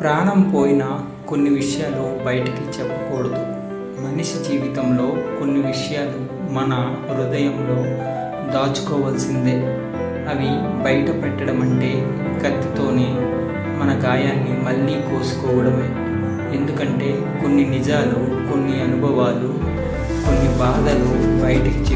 ప్రాణం పోయినా కొన్ని విషయాలు బయటికి చెప్పకూడదు. మనిషి జీవితంలో కొన్ని విషయాలు మన హృదయంలో దాచుకోవాల్సిందే. అవి బయట పెట్టడం అంటే కత్తితోనే మన గాయాన్ని మళ్ళీ కోసుకోవడమే. ఎందుకంటే కొన్ని నిజాలు కొన్ని అనుభవాలు కొన్ని బాధలు బయటికి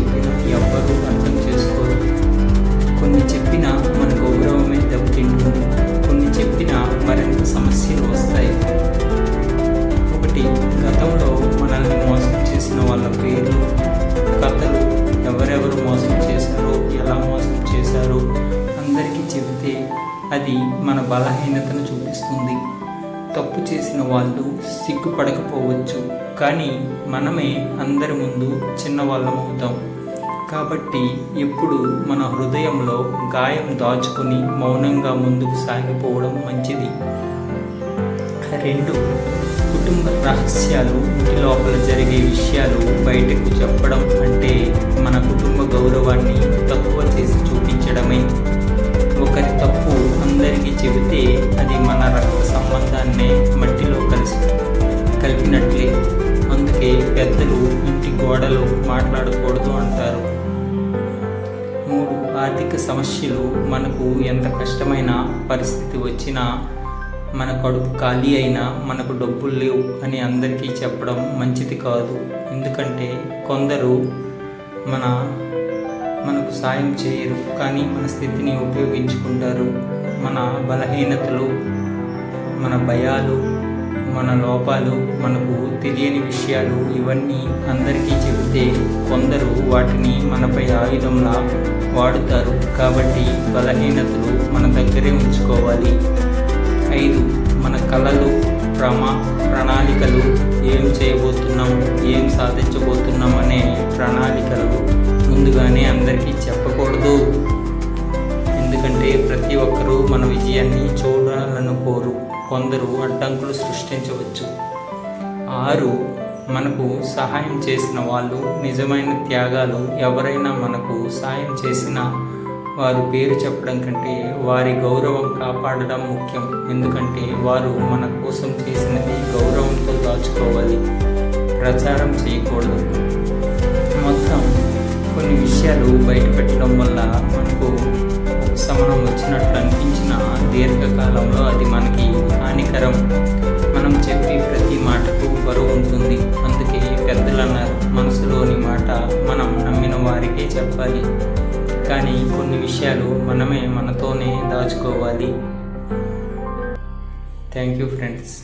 అది మన బలహీనతను చూపిస్తుంది. తప్పు చేసిన వాళ్ళు సిగ్గుపడకపోవచ్చు కానీ మనమే అందరి ముందు చిన్నవాళ్ళం అవుతాం. కాబట్టి ఎప్పుడు మన హృదయంలో గాయం దాచుకొని మౌనంగా ముందుకు సాగిపోవడం మంచిది. రెండు కుటుంబ రహస్యాలు ఇంటి లోపల జరిగే విషయాలు బయటకు చెప్పడం అంటే మన కుటుంబ అయితే అది మన రక్త సంబంధాన్ని మట్టిలో కలిసి కలిపినట్లే. అందుకే పెద్దలు ఇంటి గోడలు మాట్లాడకూడదు అంటారు. మూడు ఆర్థిక సమస్యలు మనకు ఎంత కష్టమైన పరిస్థితి వచ్చినా మన కడుపు ఖాళీ అయినా మనకు డబ్బులు లేవు అని అందరికీ చెప్పడం మంచిది కాదు. ఎందుకంటే కొందరు మన మనకు సాయం చేయరు కానీ మన స్థితిని ఉపయోగించుకుంటారు. మన బలహీనతలు మన భయాలు మన లోపాలు మనకు తెలియని విషయాలు ఇవన్నీ అందరికీ చెబితే కొందరు వాటిని మనపై ఆయుధంలా వాడుతారు. కాబట్టి బలహీనతలు మన దగ్గరే ఉంచుకోవాలి. ఐదు మన కళలు ప్రమా ప్రణాళికలు ఏం చేయబోతున్నాం ఏం సాధించబోతున్నాం అనే ప్రణాళికలు ముందుగానే అందరికీ చెప్పకూడదు. విజయాన్ని చూడాలనుకోరు కొందరు అడ్డంకులు సృష్టించవచ్చు. ఆరు మనకు సహాయం చేసిన వాళ్ళు నిజమైన త్యాగాలు ఎవరైనా మనకు సాయం చేసిన వారు పేరు చెప్పడం కంటే వారి గౌరవం కాపాడడం ముఖ్యం. ఎందుకంటే వారు మన కోసం చేసినది గౌరవంతో దాచుకోవాలి. ప్రచారం చేయకూడదు. మొత్తం కొన్ని విషయాలు బయటపెట్టడం వల్ల మనకు ఉపశమనం వచ్చినట్లు విషయంలో అది మనకి హానికరం. మనం చెప్పే ప్రతి మాటకు బరువు ఉంటుంది. అందుకే పెద్దలు అన్నారు మనసులోని మాట మనం నమ్మిన వారికే చెప్పాలి. కానీ కొన్ని విషయాలు మనమే మనతోనే దాచుకోవాలి. Thank you friends